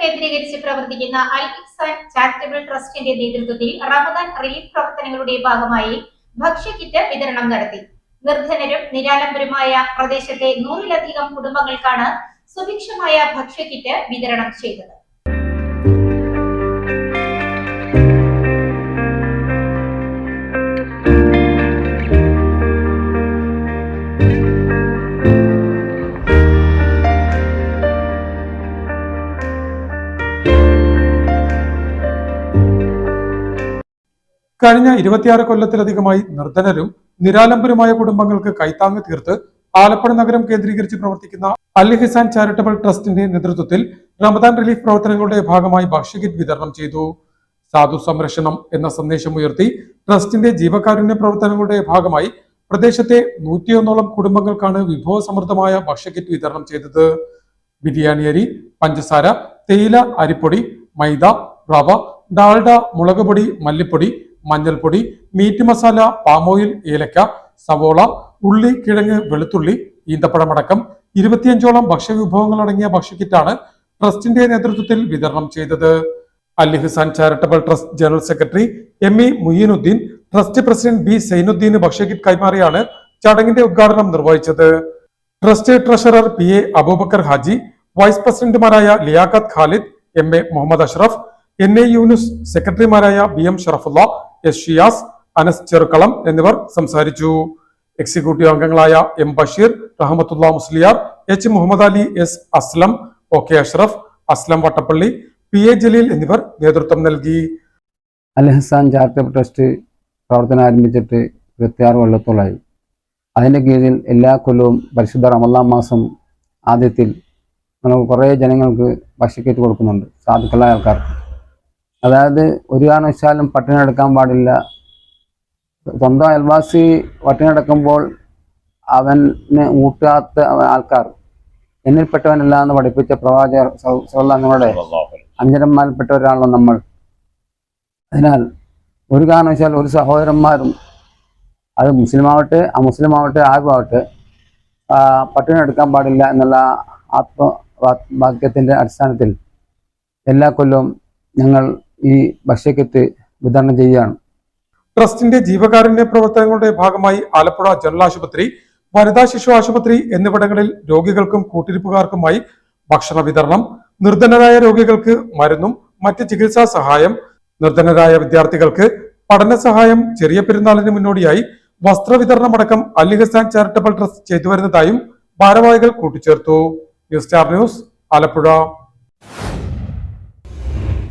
കേന്ദ്രീകരിച്ച് പ്രവർത്തിക്കുന്ന അൽ ഇഹ്സാൻ ചാരിറ്റബിൾ ട്രസ്റ്റിന്റെ നേതൃത്വത്തിൽ റമദാൻ റിലീഫ് പ്രവർത്തനങ്ങളുടെ ഭാഗമായി ഭക്ഷ്യക്കിറ്റ് വിതരണം നടത്തി. നിർധനരും നിരാലംബരുമായ പ്രദേശത്തെ നൂറിലധികം കുടുംബങ്ങൾക്കാണ് സുഭിക്ഷമായ ഭക്ഷ്യക്കിറ്റ് വിതരണം ചെയ്തത്. കഴിഞ്ഞ ഇരുപത്തിയാറ് കൊല്ലത്തിലധികമായി നിർധനരും നിരാലംബരുമായ കുടുംബങ്ങൾക്ക് കൈത്താങ്ങ് തീർത്ത് ആലപ്പുഴ നഗരം കേന്ദ്രീകരിച്ച് പ്രവർത്തിക്കുന്ന അൽ ഹിസാൻ ചാരിറ്റബിൾ ട്രസ്റ്റിന്റെ നേതൃത്വത്തിൽ റമദാൻ റിലീഫ് പ്രവർത്തനങ്ങളുടെ ഭാഗമായി ഭക്ഷ്യകിറ്റ് വിതരണം ചെയ്തു. സാധു സംരക്ഷണം എന്ന സന്ദേശം ഉയർത്തി ട്രസ്റ്റിന്റെ ജീവകാരുണ്യ പ്രവർത്തനങ്ങളുടെ ഭാഗമായി പ്രദേശത്തെ നൂറ്റിയൊന്നോളം കുടുംബങ്ങൾക്കാണ് വിഭവസമൃദ്ധമായ ഭക്ഷ്യകിറ്റ് വിതരണം ചെയ്തത്. ബിരിയാണി അരി പഞ്ചസാര തേയില അരിപ്പൊടി മൈദ റവ ഡാൾഡ മുളക് പൊടി മല്ലിപ്പൊടി മഞ്ഞൾപ്പൊടി മീറ്റ് മസാല പാമോയിൽ ഏലക്ക സവോള ഉള്ളി കിഴങ്ങ് വെളുത്തുള്ളി ഈന്തപ്പഴമടക്കം ഇരുപത്തിയഞ്ചോളം ഭക്ഷ്യവിഭവങ്ങൾ അടങ്ങിയ ഭക്ഷ്യക്കിറ്റാണ് ട്രസ്റ്റിന്റെ നേതൃത്വത്തിൽ വിതരണം ചെയ്തത്. Al Hisan charitable trust general secretary M E Muyyanuddeen trust president B സൈനുദ്ദീന് ഭക്ഷ്യക്കിറ്റ് കൈമാറിയാണ് ചടങ്ങിന്റെ ഉദ്ഘാടനം നിർവഹിച്ചത്. Trust treasurer P A Aboobacker Haji vice പ്രസിഡന്റുമാരായ Liyaqath Khalid M A Muhammad Ashraf N A Yunus സെക്രട്ടറിമാരായ B M Sharafulla S Shiyas Anas Cherukkalam എന്നിവർ സംസാരിച്ചു. Executive അംഗങ്ങളായ M Basheer Rahmathulla Musliyar H Muhammad Ali S Aslam O K Ashraf Aslam Vattappally P A Jaleel എന്നിവർ നേതൃത്വം നൽകി. അൽഹസാൻ charitable trust പ്രവർത്തനം ആരംഭിച്ചിട്ട് ഇരുപത്തിയാറ് കൊല്ലത്തോളായി. അതിന്റെ കീഴിൽ എല്ലാ കൊല്ലവും പരിശുദ്ധ റമദാം മാസം ആദ്യത്തിൽ നമുക്ക് കുറേ ജനങ്ങൾക്ക് ഭക്ഷ്യക്കേറ്റ് കൊടുക്കുന്നുണ്ട്. സാധുക്കളായ ആൾക്കാർക്ക്. അതായത് ഒരു കാരണവശാലും പട്ടിണി എടുക്കാൻ പാടില്ല. സ്വന്തം അയൽവാസി പട്ടിണി എടുക്കുമ്പോൾ അവന് ഊട്ടാത്ത ആൾക്കാർ എന്നിൽപ്പെട്ടവനല്ല എന്ന് പഠിപ്പിച്ച പ്രവാചകർ സൗല്ലാങ്ങളുടെ ഒരാളാണ് നമ്മൾ. അതിനാൽ ഒരു കാരണവശാൽ ഒരു സഹോദരന്മാരും അത് മുസ്ലിമാവട്ടെ അമുസ്ലിമാവട്ടെ ആരുമാവട്ടെ പട്ടിണി എടുക്കാൻ പാടില്ല എന്നുള്ള ആത്മവാക്യത്തിന്റെ അടിസ്ഥാനത്തിൽ എല്ലാ കൊല്ലവും ഞങ്ങൾ ഈ ഭക്ഷ്യക്കത്ത് വിതരണം ചെയ്യുകയാണ്. ട്രസ്റ്റിന്റെ ജീവകാരുണ്യ പ്രവർത്തനങ്ങളുടെ ഭാഗമായി ആലപ്പുഴ ജനറൽ ആശുപത്രി വനിതാ ശിശു ആശുപത്രി എന്നിവിടങ്ങളിൽ രോഗികൾക്കും കൂട്ടിരിപ്പുകാർക്കുമായി ഭക്ഷണ വിതരണം നിർധനരായ രോഗികൾക്ക് മരുന്നും മറ്റ് ചികിത്സാ സഹായം നിർധനരായ വിദ്യാർത്ഥികൾക്ക് പഠന സഹായം ചെറിയ പെരുന്നാളിന് മുന്നോടിയായി വസ്ത്രവിതരണമടക്കം അൽ ഹസാൻ ചാരിറ്റബിൾ ട്രസ്റ്റ് ചെയ്തു വരുന്നതായും ഭാരവാഹികൾ കൂട്ടിച്ചേർത്തു. News star news Alappuzha.